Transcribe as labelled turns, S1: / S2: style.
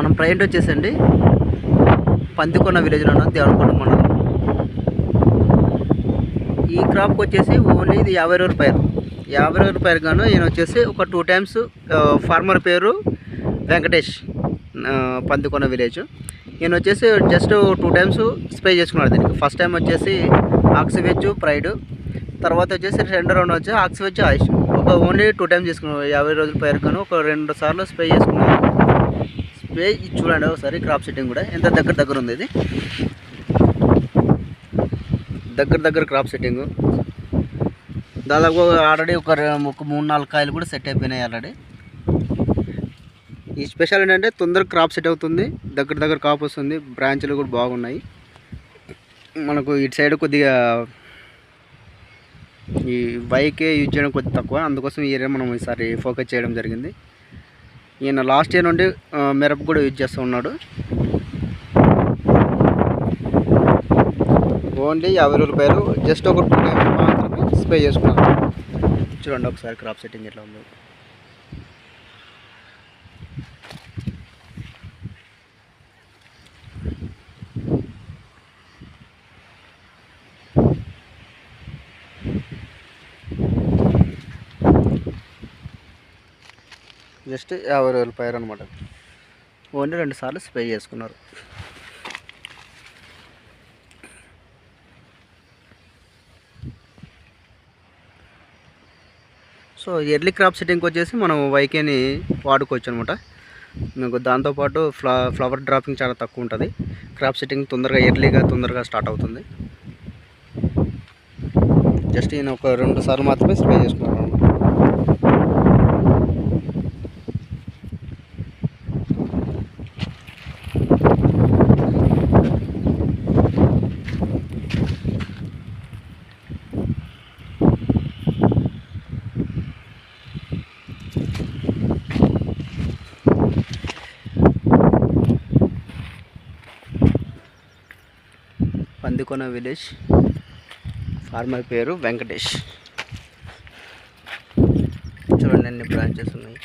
S1: మనం ప్రజెంట్ వచ్చేసండి పందికొండ విలేజ్లో ఉన్నాం దేవనకొండ మండలం. ఈ క్రాప్కి వచ్చేసి ఓన్లీ ఇది యాభై రోజుల పైరు. యాభై రోజుల పైరు గాను ఈయన వచ్చేసి ఒక టూ టైమ్స్ ఫార్మర్ పేరు వెంకటేష్ ఆ, పందికొండ విలేజ్. ఈయన వచ్చేసి జస్ట్ టూ టైమ్స్ స్ప్రే చేసుకున్నాడు దీనికి. ఫస్ట్ టైం వచ్చేసి ఆక్సివెజ్ ప్రైడ్ తర్వాత వచ్చేసి రెండో రౌండ్ వచ్చి ఆక్సివెజ్ ఆయుష్. ఒక ఓన్లీ టూ టైమ్స్ తీసుకున్నాడు యాభై రోజుల పైరుగాను ఒక రెండు సార్లు స్ప్రే చేసుకున్నాడు. వే ఇది చూడండి ఒకసారి క్రాప్ సెట్టింగ్ కూడా. ఎంత దగ్గర దగ్గర ఉంది ఇది? దగ్గర దగ్గర క్రాప్ సెట్టింగ్ దాదాపు ఆల్రెడీ ఒక ఒక మూడు నాలుగు కాయలు కూడా సెట్ అయిపోయినాయి ఆల్రెడీ ఈ స్పెషల్ ఏంటంటే తొందరగా క్రాప్ సెట్ అవుతుంది. దగ్గర దగ్గర కాపు వస్తుంది. బ్రాంచ్లు కూడా బాగున్నాయి. మనకు ఇటు సైడ్ కొద్దిగా ఈ వైకే యూజ్ చేయడం కొద్ది తక్కువ. అందుకోసం ఈ ఏరియా మనం ఈసారి ఫోకస్ చేయడం జరిగింది. ఈయన లాస్ట్ ఇయర్ నుండి మిరప కూడా యూజ్ చేస్తూ ఉన్నాడు. ఓన్లీ యాభై రోజుల పైరు జస్ట్ ఒక టూ టైమ్స్ మాత్రమే స్ప్రే చేసుకున్నాను. చూడండి ఒకసారి క్రాప్ సెట్టింగ్ ఎట్లా ఉందో. జస్ట్ యాభై రోజుల పైరు అనమాట ఓన్లీ రెండు సార్లు స్ప్రే చేసుకున్నారు. సో ఎర్లీ క్రాప్ సెట్టింగ్కి వచ్చేసి మనం వైకేని వాడుకోవచ్చు అనమాట మీకు దాంతోపాటు ఫ్లా ఫ్లవర్ డ్రాపింగ్ చాలా తక్కువ ఉంటుంది. క్రాప్ సెట్టింగ్ తొందరగా ఎర్లీగా తొందరగా స్టార్ట్ అవుతుంది. జస్ట్ ఈయన ఒక రెండు సార్లు మాత్రమే స్ప్రే చేసుకున్నాను అనమాట పందికొన విలేజ్. ఫార్మర్ పేరు వెంకటేష్. చూడండి అన్ని బ్రాంచెస్ ఉన్నాయి.